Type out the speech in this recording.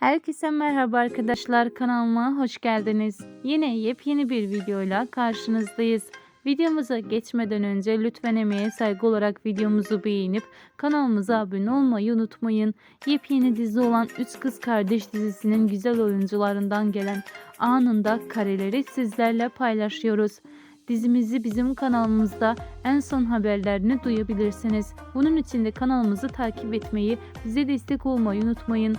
Herkese merhaba arkadaşlar kanalıma hoş geldiniz. Yine yepyeni bir videoyla karşınızdayız. Videomuza geçmeden önce lütfen emeğe saygı olarak videomuzu beğenip kanalımıza abone olmayı unutmayın. Yepyeni dizi olan Üç Kız Kardeş dizisinin güzel oyuncularından gelen anında kareleri sizlerle paylaşıyoruz. Dizimizi bizim kanalımızda en son haberlerini duyabilirsiniz. Bunun için de kanalımızı takip etmeyi, bize destek olmayı unutmayın.